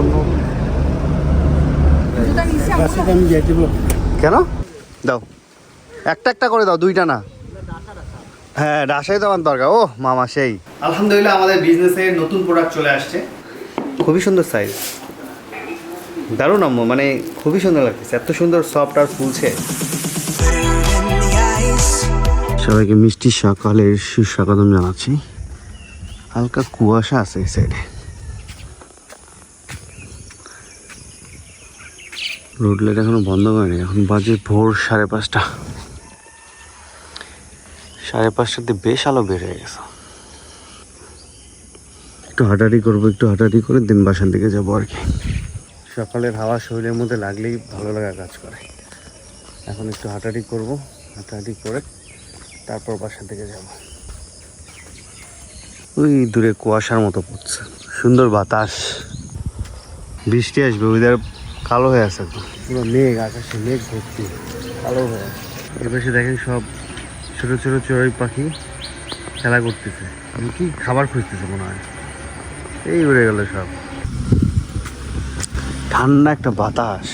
অন্য আমি কেন? দাও। একটা একটা করে দাও দুইটা না। হ্যাঁ ডাসাই তো আমার দরকার। ও মামা সেই। আলহামদুলিল্লাহ আমাদের বিজনেসে নতুন প্রোডাক্ট চলে আসছে। খুবই সুন্দর সাইজ দারুণ আম্মু মানে খুবই সুন্দর লাগতেছে। এত সুন্দর সফট আর ফুলছে। সবাইকে মিষ্টি সকালের সুস্বাগতম জানাচ্ছি। হালকা কুয়াশা আছে এই সাইডে রোড লাইট এখনও বন্ধ করেনি, এখন বাজে ভোর সাড়ে পাঁচটা। সাড়ে পাঁচটাতে বেশ আলো বের হয়ে গেছে। একটু হাঁটাহাঁটি করব, একটু হাঁটাহাঁটি করে দিন বাসার দিকে যাব আর কি। সকালের হাওয়া শরীরের মধ্যে লাগলেই ভালো লাগা কাজ করে। এখন একটু হাঁটাহাঁটি করব, হাঁটাহাঁটি করে তারপর বাসার দিকে যাব। ওই দূরে কুয়াশার মতো পড়ছে, সুন্দর বাতাস। বৃষ্টি আসবে ওইদার কালো হয়ে আছে পুরো মেঘ আকাশে মেঘ ভর্তি কালো হয়ে আছে। এপাশে দেখেন সব ছোট ছোট চড়ুই পাখি খেলা করতেছে। আমি কি খাবার খুঁজতেছে মনে হয়? এই উড়ে গেল সব। ঠান্ডা একটা বাতাস।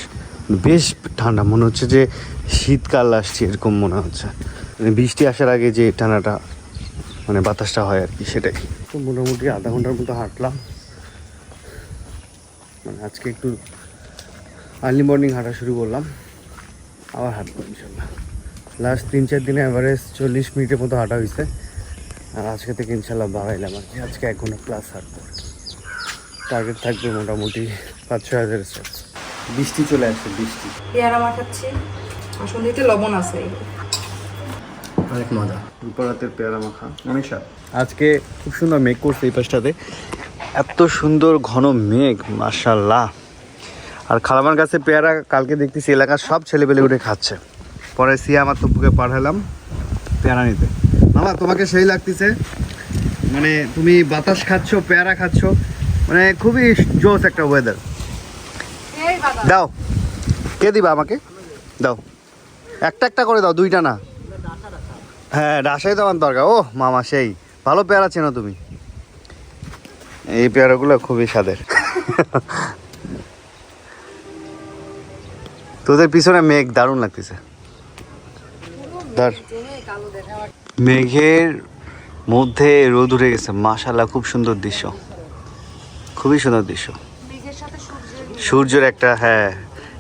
বেশ ঠান্ডা মনে হচ্ছে যে শীতকাল আসছে এরকম মনে হচ্ছে। মানে বৃষ্টি আসার আগে যে ঠান্ডাটা মানে বাতাসটা হয় আর কি সেটাই। তো মোটামুটি আধা ঘণ্টার মতো হাঁটলাম। মানে আজকে একটু আর্লি মর্নিং হাঁটা শুরু করলাম। আবার হাঁটবো ইনশাল্লাহ। লাস্ট তিন চার দিনে অ্যাভারেজ চল্লিশ মিনিটের মতো হাঁটা হয়েছে। আর আজকে থেকে ইনশাল্লাহ বাড়াইলাম আর কি। আজকে এক ঘণ্টা প্লাস হাঁটবো টার্গেট থাকবে মোটামুটি পাঁচ ছয় হাজার স্টেপস বৃষ্টি চলে আসছে বৃষ্টি। পেয়ারা মাখাচ্ছি। লবণ আছে। অনেক মজা। উপরাতের পেয়ারা মাখা। অনেক স্বাদ। আজকে খুব সুন্দর মেঘ করছে এই পাশটাতে। এত সুন্দর ঘন মেঘ মাশাল্লাহ আর খালামার কাছে পেয়ারা কালকে দেখতেছি এলাকার সব ছেলেপেলে উঠে খাচ্ছে। পরে সিয়া আমার তব্বুকে পাঠালাম পেয়ারা নিতে। মামা তোমাকে সেই লাগতেছে মানে তুমি বাতাস খাচ্ছ পেয়ারা খাচ্ছ মানে খুবই জোস একটা ওয়েদার দাও। কে দিবা আমাকে? দাও। একটা একটা করে দাও দুইটা না। হ্যাঁ ডাসাই তো আমার দরকার। ও মামা সেই। ভালো পেয়ারা চেনো তুমি। এই পেয়ারাগুলো খুবই স্বাদের। তোদের পিছনে মেঘ দারুণ লাগতেছে। ধর মেঘের মধ্যে রোদ উঠে গেছে মাশাল্লাহ খুব সুন্দর দৃশ্য। খুবই সুন্দর দৃশ্য। সূর্যের একটা হ্যাঁ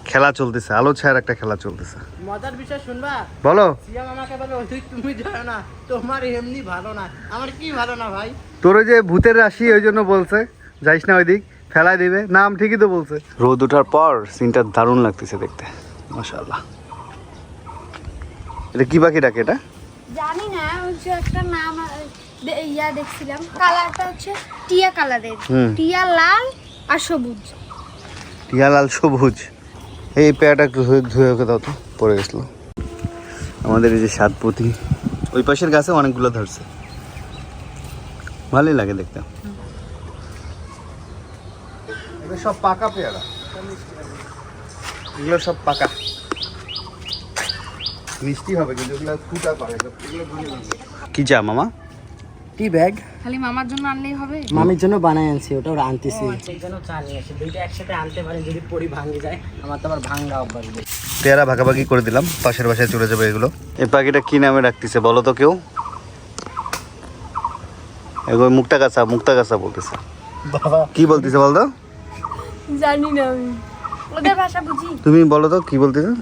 খেলা চলতেছে আলো ছায়ার একটা খেলা চলতেছে। মজার বিষয় শুনবা? বলো। সিয়াম আমাকে বলে ওই তুমি জানো না তোমার এমনি ভালো না। আমার কি ভালো না ভাই? তোর ওই যে ভূতের রাশি ওই জন্য বলছে যাইস না ওইদিক ফেলাই দিবে। নাম ঠিকই তো বলছে। রোদ ওঠার পর সিনটা দারুণ লাগতেছে দেখতে। মাশাআল্লাহ। এটা কি পাখি ডাকে এটা? জানি না হচ্ছে একটা নাম ইয়া দেখছিলাম। কালারটা হচ্ছে টিয়া কালারের। টিয়া লাল আর সবুজ। টিয়া লাল সবুজ। এই পেয়াটা একটু ধুয়ে ধুয়ে ওকে দাও তো পড়ে গেছিল। আমাদের এই যে সাতপতি ওই পাশের গাছে অনেকগুলো ধরছে। ভালোই লাগে দেখতে। এগুলো সব পাকা পেয়ারা। এগুলো সব পাকা। মিষ্টি হবে কিন্তু এগুলো ফুটা পারে কি চা মামা? Tea bag. খালি মামার জন্য আনলেই হবে। মামির জন্য বানাই আনছি ওটা ওরা আনতেছি জন্য চা নিয়ে আসি। দুইটা একসাথে আনতে পারি যদি পরি ভাঙে যায় আমার তো আবার ভাঙ্গা অভ্যাস পেয়ারা ভাগাভাগি করে দিলাম পাশের বাসায় চলে যাবে এগুলো। এই পাখিটা কি নামে রাখতেছে বলো তো কেউ? এগুলো মুক্তা গাছা মুক্তা গাছা বলতেছে কি বলতেছে বলতো? জানি না আমি। ওদের ভাষা বুঝি? তুমি বলো তো কি বলতেছে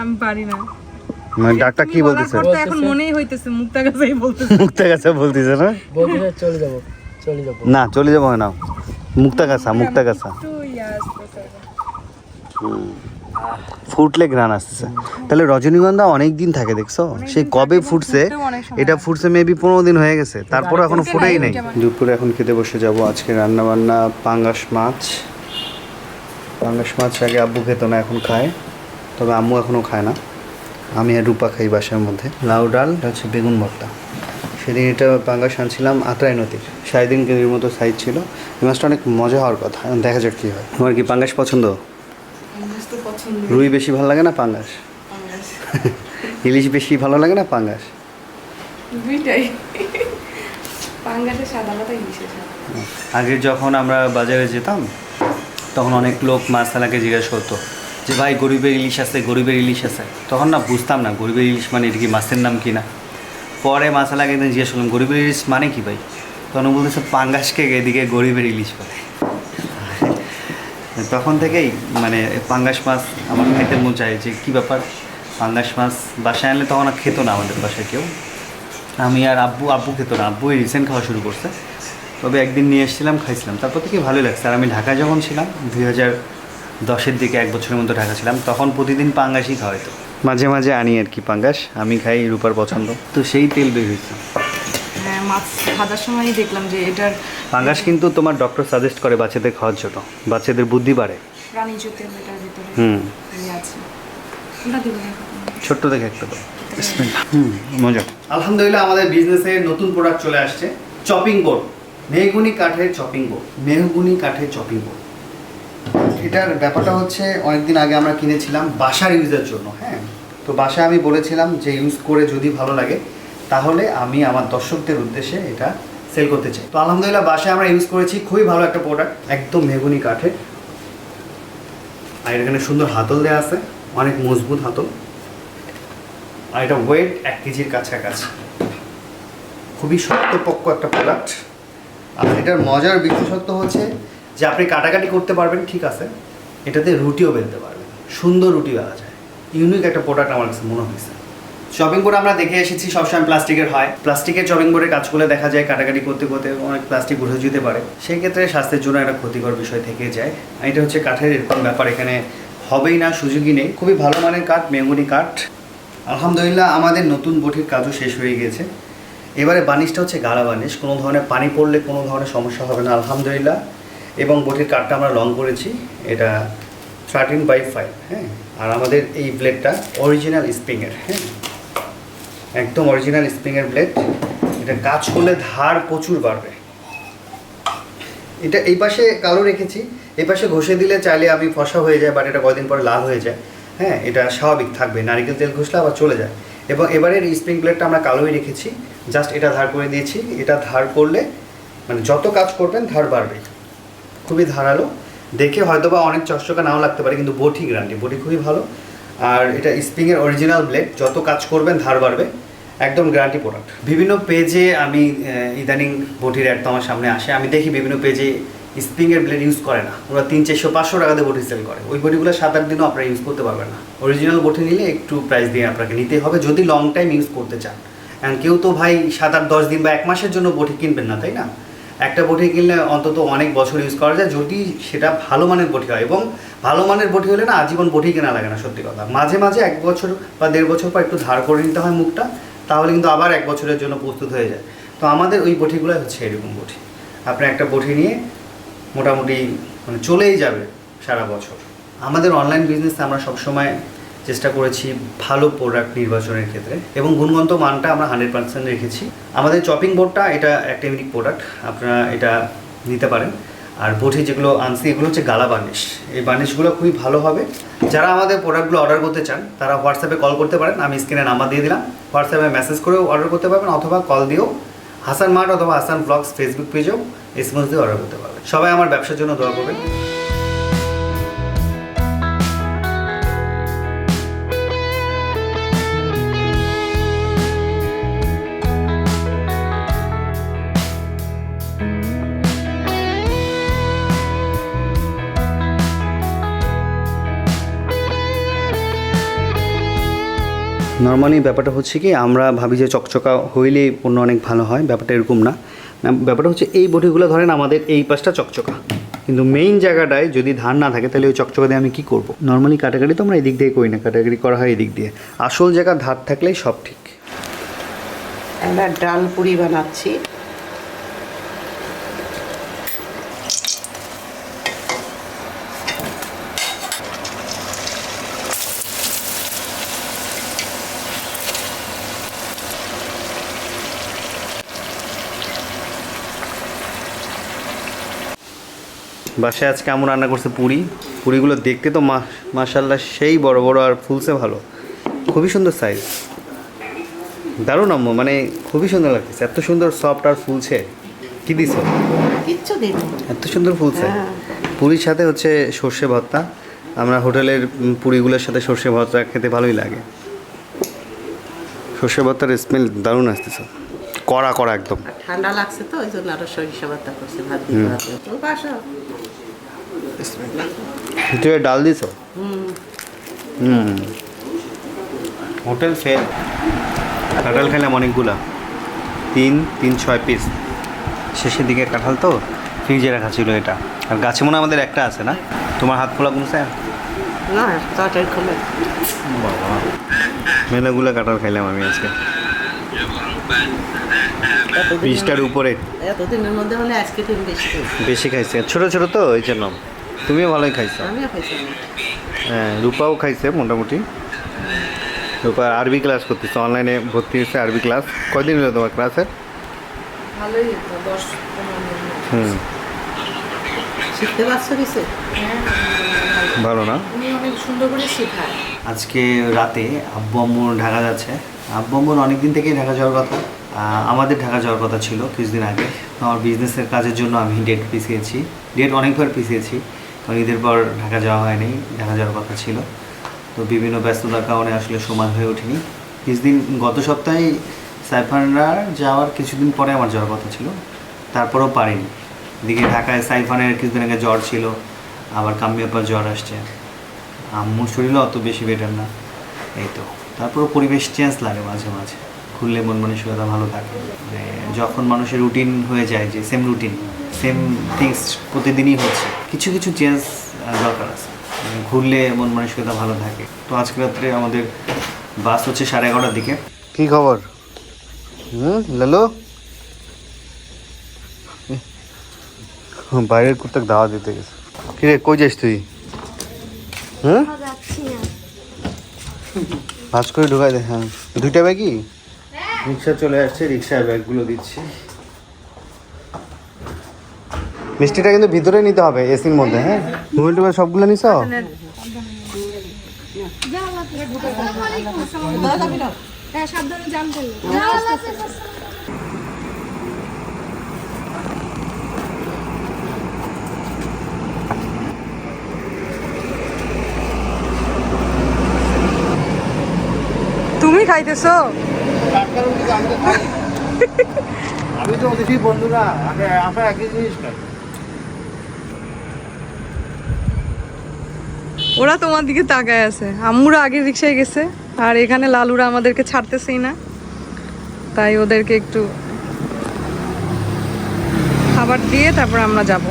আমি পারি না। মানে ডাক্তার কি বলতেছে? এখন মনেই হইতেছে মুক্তা গাছাই বলতেছে। মুক্তা গাছা বলতেছে না? বলতে চলে যাব চলে যাব। না চলে যাব না। মুক্তা গাছা মুক্তা গাছা হুম। ফুটলে ঘ্রাণ আসতেছে। তাহলে রজনীগন্ধা অনেক দিন থাকে দেখছ? সেই কবে ফুটছে এটা ফুটছে মেবি পনেরো দিন হয়ে গেছে। তারপরে এখনও ফুটে ফুটেই নাই, দুপুরে এখন খেতে বসে যাব আজকে রান্না বান্না পাঙ্গাস মাছ। পাঙ্গাস মাছ আগে আব্বু খেত না এখন খায়। তবে আম্মু এখনও খায় না। আমি আর রূপা খাই বাসার মধ্যে। লাউ ডাল হচ্ছে বেগুন ভর্তা। সেদিন এটা পাঙ্গাস আনছিলাম আত্রাই নদীর। সাড়ে তিন কেজির মতো সাইজ ছিল। এই মাছটা অনেক মজা হওয়ার কথা দেখা যাক কী হয়। তোমার কি পাঙ্গাস পছন্দ? পছন্দ। রুই বেশি ভালো লাগে না পাঙ্গাস? ইলিশ বেশি ভালো লাগে না পাঙ্গাস? দুইটাই। পাঙ্গাসে সাদা পাতা ইলিশে আগে যখন আমরা বাজারে যেতাম তখন অনেক লোক মাছালাকে জিজ্ঞেস করতো যে ভাই গরিবের ইলিশ আছে গরিবের ইলিশ আছে? তখন না বুঝতাম না গরিবের ইলিশ মানে এটা কি মাছের নাম কি না। পরে মাছালাকে একদিন জিজ্ঞেস করলাম গরিবের ইলিশ মানে কি ভাই? তখন বলতেছে পাঙ্গাসকে এদিকে গরিবের ইলিশ বলে। তখন থেকেই মানে পাঙ্গাস মাছ আমার খাইতে মন চাই যে কী ব্যাপার? পাঙ্গাস মাছ বাসায় আনলে তখন আর খেতো না আমাদের বাসায় কেউ। আমি আর আব্বু আব্বু খেত না। আব্বু রিসেন্ট খাওয়া শুরু করছে। তবে একদিন নিয়ে এসেছিলাম খাইছিলাম। তারপর থেকে ভালোই লাগছে। আর আমি ঢাকায় যখন ছিলাম দুই হাজার দশের দিকে এক বছরের মতো ঢাকা ছিলাম তখন প্রতিদিন পাঙ্গাসই খাওয়া হতো মাঝে মাঝে আনি আর কি পাঙ্গাস। আমি খাই রূপার পছন্দ। তো সেই তেল বের হয়েছে। হ্যাঁ মাছ ভাজার সময়ই দেখলাম যে এটার পাঙ্গাস কিন্তু তোমার ডক্টর সাজেস্ট করে বাচ্চাদের খাওয়ার জন্য। বাচ্চাদের বুদ্ধি বাড়ে। প্রাণীজ তেল এটার ভিতরে হুম। আছে। ওটা দিব ছোট্ট দেখে একটা দাও। হুম মজা। আলহামদুলিল্লাহ আমাদের বিজনেসের নতুন প্রোডাক্ট চলে আসছে চপিং বোর্ড মেহগুনি কাঠের চপিং বোর্ড মেহগুনি কাঠের চপিং বোর্ড এটার ব্যাপারটা হচ্ছে অনেকদিন আগে আমরা কিনেছিলাম বাসার ইউজের জন্য হ্যাঁ? তো বাসায় আমি বলেছিলাম যে ইউজ করে যদি ভালো লাগে তাহলে আমি আমার দর্শকদের উদ্দেশ্যে এটা সেল করতে চাই। তো আলহামদুলিল্লাহ, বাসায় আমরা ইউজ করেছি, খুবই ভালো একটা প্রোডাক্ট একদম মেহগুনি কাঠের আর এখানে সুন্দর হাতল দেওয়া আছে, অনেক মজবুত হাতল। আর এটা ওয়েট এক কেজির কাছাকাছি। খুবই শক্তপক্ষ একটা প্রোডাক্ট আর এটার মজার বিশেষত্ব হচ্ছে যে আপনি কাটাকাটি করতে পারবেন, ঠিক আছে, এটাতে রুটিও বেলতে পারবেন। সুন্দর রুটি বেলা যায়। ইউনিক একটা প্রোডাক্ট আমার কাছে মনে হয়েছে। শপিং বোর্ড আমরা দেখে এসেছি সবসময় প্লাস্টিকের হয়। প্লাস্টিকের শপিং বোর্ডের কাজ করলে দেখা যায়, কাটাকাটি করতে করতে অনেক প্লাস্টিক উঠে যেতে পারে। সেই ক্ষেত্রে স্বাস্থ্যের জন্য একটা ক্ষতিকর বিষয় থেকে যায়। এটা হচ্ছে কাঠের এরকম ব্যাপার, এখানে হবেই না, সুযোগই নেই। খুবই ভালো মানের কাঠ মেঙ্গুনি কাঠ। আলহামদুলিল্লাহ, আমাদের নতুন বটির কাজও শেষ হয়ে গিয়েছে। এবারে বানিশটা হচ্ছে গাড়া বানিশ। কোনো ধরনের পানি পড়লে কোনো ধরনের সমস্যা হবে না, আলহামদুলিল্লাহ। এবং বটির কাঠটা আমরা লং করেছি। এটা থার্টিন বাই ফাইভ হ্যাঁ? আর আমাদের এই ব্লেডটা অরিজিনাল স্প্রিংয়ের হ্যাঁ? একদম অরিজিনাল স্প্রিংয়ের ব্লেড এটা কাজ করলে ধার প্রচুর বাড়বে। এটা এই পাশে কালো রেখেছি। এই পাশে ঘষে দিলে চাইলে আমি ফসা হয়ে যায় বাট এটা কয়দিন পরে লাল হয়ে যায়। হ্যাঁ এটা স্বাভাবিক থাকবে। নারিকেল তেল ঘষলে আবার চলে যায়। এবং এবারের স্প্রিং ব্লেডটা আমরা কালোই রেখেছি। জাস্ট এটা ধার করে দিয়েছি। এটা ধার করলে মানে যত কাজ করবেন, ধার বাড়বে। খুবই ধারালো। দেখে হয়তো বা অনেক চকচকা নাও লাগতে পারে, কিন্তু বটি গ্যারান্টি বটি খুবই ভালো। আর এটা স্প্রিংয়ের অরিজিনাল ব্লেড যত কাজ করবেন, ধার বাড়বে। একদম গ্যারান্টি প্রোডাক্ট বিভিন্ন পেজে আমি ইদানিং বটির অ্যাড তো আমার সামনে আসে। আমি দেখি বিভিন্ন পেজে স্প্রিংয়ের ব্লেড ইউজ করে না। ওরা তিন, চারশো, পাঁচশো টাকাতে বটি সেল করে। ওই বটিগুলো সাত, আট দিনও আপনারা ইউজ করতে পারবেন না। অরিজিনাল বটি নিলে একটু প্রাইস দিয়ে আপনাকে নিতে হবে, যদি লং টাইম ইউজ করতে চান। কারণ কেউ তো ভাই সাত, আট, দশ দিন বা এক মাসের জন্য বটি কিনবেন না, তাই না? একটা বটি কিনলে অন্তত অনেক বছর ইউজ করা যায়, যদি সেটা ভালো মানের বটি হয়। এবং ভালো মানের বটি হলে না আজীবন বটি কেনা লাগে না, সত্যি কথা। মাঝে মাঝে এক বছর বা দেড় বছর পর একটু ধার করে নিতে হয় মুখটা। তাহলে কিন্তু আবার এক বছরের জন্য প্রস্তুত হয়ে যায়। তো আমাদের ওই বটিগুলো হচ্ছে এরকম বটি আপনি একটা বটি নিয়ে মোটামুটি মানে চলেই যাবে সারা বছর। আমাদের অনলাইন বিজনেসে আমরা সবসময় চেষ্টা করেছি ভালো প্রোডাক্ট নির্বাচনের ক্ষেত্রে এবং গুণগত মানটা আমরা হান্ড্রেড পার্সেন্ট রেখেছি। আমাদের চপিং বোর্ডটা এটা একটা ইউনিক প্রোডাক্ট আপনারা এটা নিতে পারেন। আর বটি যেগুলো আনছি, এগুলো হচ্ছে গালা বার্নিশ এই বার্নিশগুলো খুবই ভালো হবে। যারা আমাদের প্রোডাক্টগুলো অর্ডার করতে চান, তারা হোয়াটসঅ্যাপে কল করতে পারেন, আমি স্ক্রিনে নাম্বার দিয়ে দিলাম। হোয়াটসঅ্যাপে মেসেজ করেও অর্ডার করতে পারবেন অথবা কল দিয়েও। হাসান মার্ট অথবা হাসান ব্লগস ফেসবুক পেজেও এসমস দিয়ে অর্ডার করতে পারবেন। সবাই আমার ব্যবসার জন্য দোয়া করবেন। নর্মালি ব্যাপারটা হচ্ছে কি, আমরা ভাবি যে চকচকা হইলেই পণ্য অনেক ভালো হয়, ব্যাপারটা এরকম না। ব্যাপারটা হচ্ছে এই বটিগুলো ধরেন আমাদের এই পাশটা চকচকা। কিন্তু মেইন জায়গাটায় যদি ধান না থাকে, তাহলে ওই চকচকা দিয়ে আমি কী করব? নর্মালি কাটাকাটি তো আমরা এদিক দিয়ে করি না কাটাকাটি করা হয় এদিক দিয়ে। আসল জায়গা ধার থাকলেই সব ঠিক। আমরা ডাল পুরি বানাচ্ছি। বাসায় আজকে আমরা রান্না করছে পুরি। পুরিগুলো দেখতে তো মা মাসাল্লাহ সেই বড় বড় আর ফুলছে ভালো। খুবই সুন্দর সাইজ দারুণ আম্মু মানে খুবই সুন্দর লাগতেছে। এত সুন্দর সফট আর ফুলছে। কি দিছো? কিচ্ছু দিন এত সুন্দর ফুলছে। হ্যাঁ। পুরীর সাথে হচ্ছে সর্ষে ভর্তা। আমরা হোটেলের পুরিগুলোর সাথে সর্ষে ভর্তা খেতে ভালোই লাগে। সর্ষে ভর্তার স্মেল দারুণ আসতেছে। কড়া কড়া একদম। ঠান্ডা লাগছে তো ওই জন্য আরও সরিষা বার্তা করছে ভাত বাসা ভিতরে ডাল দিছো? হুম। হুম হোটেল ফেল। কাঁঠাল খেলাম অনেকগুলা। তিন তিন ছয় পিস শেষের দিকে কাঁঠাল তো ফ্রিজে রাখা ছিল এটা। আর গাছে মনে হয় আমাদের একটা আছে না? তোমার হাত খোলা কমছে না তরকারি খুলে। বাবা। মেলাগুলো কাঁঠাল খাইলাম আমি আজকে। পিসটার উপরে। এতদিনের মধ্যে হলে আজকে দিন বেশি। খাইছি। বেশি খাইছে। ছোট ছোট তো ওই জন্য। তুমিও ভালোই খাইছো? হ্যাঁ রূপাও খাইছে মোটামুটি। রূপা আরবি ক্লাস করতেছে অনলাইনে ভর্তি হয়েছে আরবি ক্লাস। কয়দিন হলো তোমার ক্লাসের? হুম। কিছু? ভালো না? উনি অনেক সুন্দর করে শেখায়। আজকে রাতে আব্বু আম্মু ঢাকা যাচ্ছে। আব্বু আম্মুর অনেক দিন থেকেই ঢাকা যাওয়ার কথা। আমাদের ঢাকা যাওয়ার কথা ছিল কিছুদিন আগে। আমার বিজনেসের কাজের জন্য আমি ডেট পিছিয়েছি। ডেট অনেকবার পিছিয়েছি। কারণ ঈদের পর ঢাকা যাওয়া হয়নি, ঢাকা যাওয়ার কথা ছিল। তো বিভিন্ন ব্যস্ততার কারণে আসলে সময় হয়ে ওঠেনি। কিছুদিন, গত সপ্তাহে সাইফানরা যাওয়ার কিছুদিন পরে আমার যাওয়ার কথা ছিল। তারপরেও পারিনি। এদিকে ঢাকায় সাইফানের কিছুদিন আগে জ্বর ছিল, আবার কাম্যাপার জ্বর আসছে। আম্মুর শরীরও অত বেশি বেটার না। এই তো। তারপরও পরিবেশ চেঞ্জ লাগে মাঝে মাঝে। খুললে মন মানসিকতা ভালো থাকে। মানে যখন মানুষের রুটিন হয়ে যায় যে সেম রুটিন সেম থিংস প্রতিদিনই হচ্ছে কিছু কিছু চেঞ্জ দরকার আছে। ঘুরলে মন মানসিকতা ভালো থাকে। তো আজকে রাত্রে আমাদের বাস হচ্ছে সাড়ে এগারোটার দিকে। কি খবর? হুম লালু? বাইরের কুত্তাক দাওয়া দিতে গেছে। কিরে কই যাস তুই? হুম? যাচ্ছি না। ভাজ করে ঢুকাই দে হ্যাঁ। দুইটা ব্যাগই? রিক্সা চলে আসছে রিক্সায় ব্যাগগুলো দিচ্ছি। মিষ্টিটা কিন্তু ভিতরে নিতে হবে এসির মধ্যে হ্যাঁ? মোবাইল টোবাইল সবগুলো নিছ? হ্যাঁ সাবধানে জাম করল তুমি খাইতেছো? আমি তো বন্ধুরা আমরা একই জিনিস খাই। ওরা তোমার দিকে তাকায় আছে। আম্মুরা আগের রিক্সায় গেছে, আর এখানে লালুরা আমাদেরকে ছাড়তেছেই না। তাই ওদেরকে একটু খাবার দিয়ে তারপর আমরা যাব।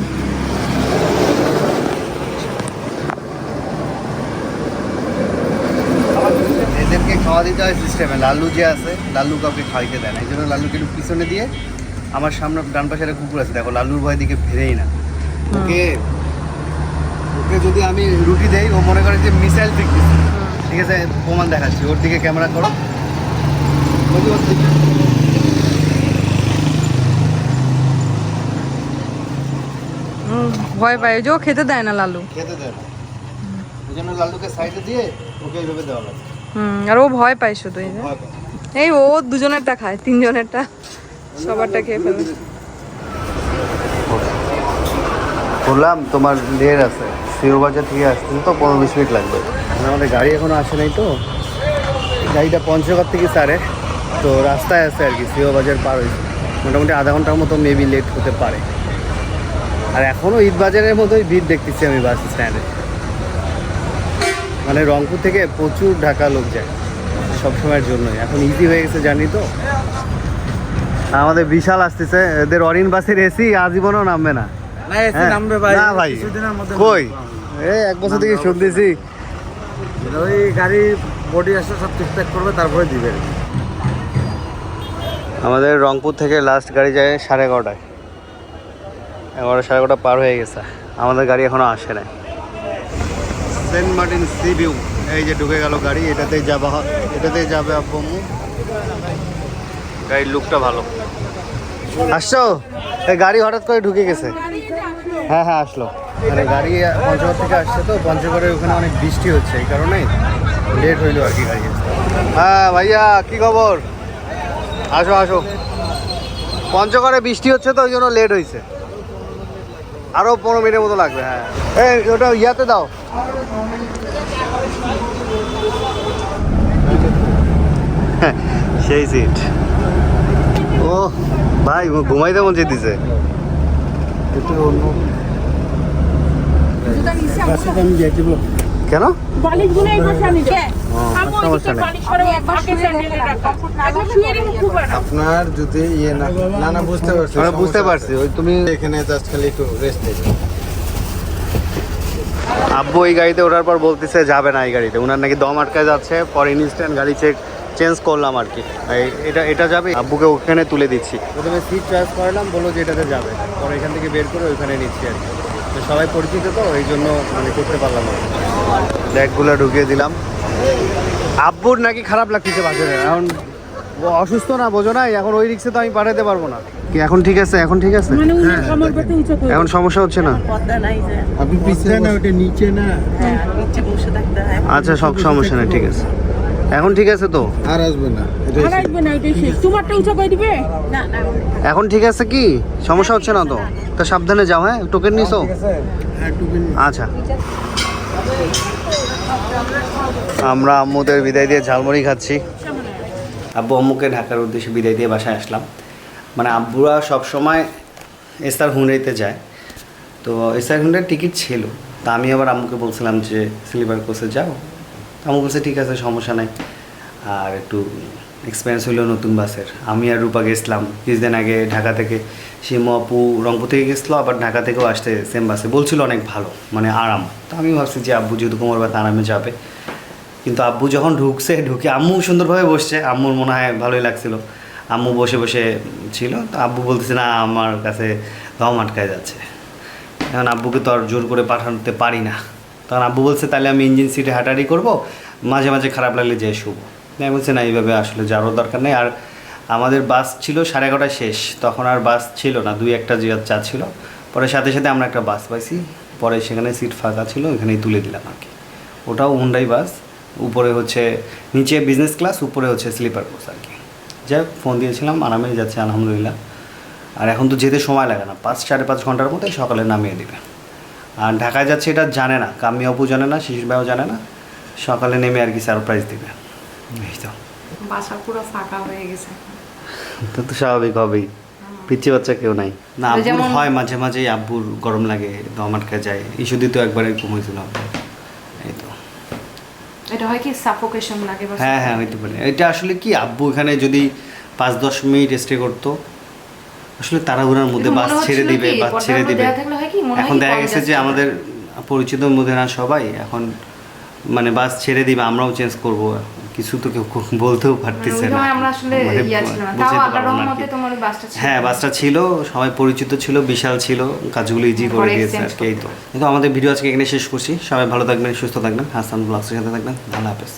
এদেরকে খাওয়া দিতে হয় সিস্টেমে লাল্লু যে আছে এই জন্য একটু পিছনে দিয়ে আমার সামনে ডান পাশে একটা কুকুর আছে। দেখো, লালুর ভয় দিকে ফিরেই না। ওকে ওকে যদি আমি রুটি দেই ও মনে করে যে মিসাইল ফিকতেছে ঠিক আছে প্রমাণ দেখাচ্ছি। ওর দিকে ক্যামেরা করো। ওর দিকে। ভয় পায়। যে খেতে দেয় না লালু। খেতে দেয় না। ওই জন্য লাল্লুকে সাইডে দিয়ে ওকে এইভাবে দেওয়া লাগে। হুম আর ও ভয় পায় শুধু এই। এই ও দুজনেরটা খায় তিনজনেরটা। সবারটা খেয়ে ফেলে বললাম তোমার লের আছে। শিও বাজার থেকে আসতে তো পনেরো বিশ মিনিট লাগবে। মানে আমাদের গাড়ি এখনও আসে নাই তো। গাড়িটা পঞ্চগড় থেকে সারে তো রাস্তায় আছে আর কি শিও বাজার পার হয়েছে। মোটামুটি আধা ঘণ্টার মতো মেবি লেট হতে পারে। আর এখনও ঈদ বাজারের মতোই ভিড় দেখতেছি আমি বাস স্ট্যান্ডে মানে রংপুর থেকে প্রচুর ঢাকা লোক যায়, সব সময়ের জন্যই। এখন ইজি হয়ে গেছে জানি তো। আমাদের বিশাল আসতেছে, এদের অরিন বাসের এসি আজীবনও নামবে না। না হ্যাঁ। নামবে ভাই? না ভাই। কিছুদিনের মধ্যে কই? এই এক বছর থেকে শুনতেছি ওই গাড়ি বডি সব ঠিকঠাক করবে তারপরে দিবে। আমাদের রংপুর থেকে লাস্ট গাড়ি যায় সাড়ে এগারোটায়। এগারোটা সাড়ে এগারোটা পার হয়ে গেছে। আমাদের গাড়ি এখনও আসে নাই। Saint Martin sea view. এই যে ঢুকে গেল গাড়ি এটাতেই যাবা এটাতেই যাবে আব্বু গাড়ির লুকটা ভালো। আসছো? এই গাড়ি হঠাৎ করে ঢুকে গেছে। হ্যাঁ হ্যাঁ আসলো। মানে গাড়ি পঞ্চগড় থেকে আসছে তো পঞ্চগড়ের ওখানে অনেক বৃষ্টি হচ্ছে এই কারণে লেট হইল আর কি গাড়ি হ্যাঁ ভাইয়া কি খবর? আসো আসো। পঞ্চগড়ে বৃষ্টি হচ্ছে তো ওই জন্য লেট হয়েছে আরও পনেরো মিনিটের মতো লাগবে হ্যাঁ। এই ওটা ইয়াতে দাও। সেই সিট ও ভাই ঘুমাইতে মন অন্য কেন? খুব আর আপনার যদি ইয়ে না না না বুঝতে পারছি। আমরা বুঝতে পারছি। ওই তুমি। এখানে জাস্ট খালি একটু রেস্ট নেই আব্বু এই গাড়িতে ওঠার পর বলতেছে যাবে না এই গাড়িতে। ওনার নাকি দম আটকায় যাচ্ছে। পরে ইনস্ট্যান্ট গাড়ি চেক চেঞ্জ করলাম আর কি। এটা এটা যাবে আব্বুকে ওখানে তুলে দিচ্ছি। প্রথমে সিট চয়েস করলাম বলল যে এটাতে যাবে। পরে এখান থেকে বের করে ওইখানে নিচ্ছি আর কি। তো সবাই পরিচিত তো এই জন্য মানে করতে পারলাম না ব্যাগগুলো ঢুকিয়ে দিলাম। আব্বুর নাকি খারাপ লাগতেছে বাজারে। এখন অসুস্থ না বোঝো না এখন ওই রিক্সে তো আমি পাঠাতে পারব না। কি এখন ঠিক আছে এখন ঠিক আছে? মানে করে এখন সমস্যা হচ্ছে না? নাই আপনি পিছনে না ওটা নিচে না? হ্যাঁ হয়। আচ্ছা সব সমস্যা নেই ঠিক আছে। এখন ঠিক আছে তো? আর আসবে না এটা আর আসবে না এটাই শেষ। তোমারটা উঁচু করে দিবে? না না এখন ঠিক আছে কি? সমস্যা হচ্ছে না তো? তা সাবধানে যাও হ্যাঁ? টোকেন নিছো? হ্যাঁ টুকুন আচ্ছা। আমরা আম্মুদের বিদায় দিয়ে ঝালমুড়ি খাচ্ছি। আব্বু আম্মুকে ঢাকার উদ্দেশ্যে বিদায় দিয়ে বাসায় আসলাম। মানে আব্বুরা সব সময় এস্তার হুন্ডাইতে যায়। তো এস্তার হুন্ডার টিকিট ছিল। তা আমি আবার আম্মুকে বলছিলাম যে স্লিপার কোচে যাও? আম্মু বলছে, ঠিক আছে, সমস্যা নাই। আর একটু এক্সপিরিয়েন্স হলো নতুন বাসের। আমি আর রূপা গেছিলাম কিছুদিন আগে ঢাকা থেকে। শিমু আপু রংপুর থেকে গেছিল, আবার ঢাকা থেকেও আসতে সেম বাসে। বলছিল অনেক ভালো মানে আরাম। তো আমি ভাবছি যে আব্বু যেহেতু কোমর ব্যথা আরামে যাবে। কিন্তু আব্বু যখন ঢুকছে, ঢুকে আম্মু সুন্দরভাবে বসছে। আম্মুর মনে হয় ভালোই লাগছিল। আম্মু বসে বসে ছিল। তো আব্বু বলতেছে, না, আমার কাছে দম আটকায় যাচ্ছে। এখন আব্বুকে তো আর জোর করে পাঠাতে পারি না। তখন আব্বু বলছে, তাহলে আমি ইঞ্জিন সিটে হাঁটাহাঁটি করব, মাঝে মাঝে খারাপ লাগলে যেয়ে শুভ আমি বলছি, না, এইভাবে আসলে যাওয়ারও দরকার নেই। আর আমাদের বাস ছিল সাড়ে এগারোটায় শেষ। তখন আর বাস ছিল না, দুই একটা যে চা ছিল। পরে সাথে সাথে আমরা একটা বাস পাইছি। পরে সেখানে সিট ফাঁকা ছিল ওখানেই তুলে দিলাম আর কি। ওটাও হুন্ডাই বাস। উপরে হচ্ছে নিচে বিজনেস ক্লাস উপরে হচ্ছে স্লিপার কোচ আর কি। যাই ফোন দিয়েছিলাম, আরামেই যাচ্ছে, আলহামদুলিল্লাহ। আর এখন তো যেতে সময় লাগে না। পাঁচ, সাড়ে পাঁচ ঘণ্টার মধ্যেই সকালে নামিয়ে দিবে। আর ঢাকায় যাচ্ছে এটা জানে না কামি অপু জানে না শিশির ভাইও জানে না। সকালে নেমে আর কি সারপ্রাইজ দিবে। এই তো। বাসা পুরো ফাঁকা হয়ে গেছে তো তো স্বাভাবিক হবেই। পিচ্ছি বাচ্চা কেউ নাই। না আব্বুর হয় মাঝে মাঝেই আব্বুর গরম লাগে দম আটকে যায়। ইস্যুদি তো একবার এরকম হয়েছিল। এই তো। এটা হয় কি সাফোকেশন লাগে হ্যাঁ হ্যাঁ হইতে পারে। এটা আসলে কি? আব্বু এখানে যদি পাঁচ দশ মিনিট স্টে করতো আসলে তাড়াহুড়ার মধ্যে বাস ছেড়ে দিবে বাস ছেড়ে দিবে। মনে এখন দেখা গেছে যে আমাদের পরিচিত মধ্যে না সবাই এখন মানে বাস ছেড়ে দিবে আমরাও চেঞ্জ করব। কিছু তো কেউ বলতেও পারতেছে না। মানে না। তাও বুঝাইতে আল্লাহর পারব না আর কি। তোমার ওই বাসটা ছিল। হ্যাঁ বাসটা ছিল সবাই পরিচিত ছিল বিশাল ছিল কাজগুলো ইজি করে দিয়েছে আর কি এই তো। কিন্তু আমাদের ভিডিও আজকে এখানে শেষ করছি। সবাই ভালো থাকবেন সুস্থ থাকবেন হাসান ব্লগসের সাথে থাকবেন। ভালো হাফেজ।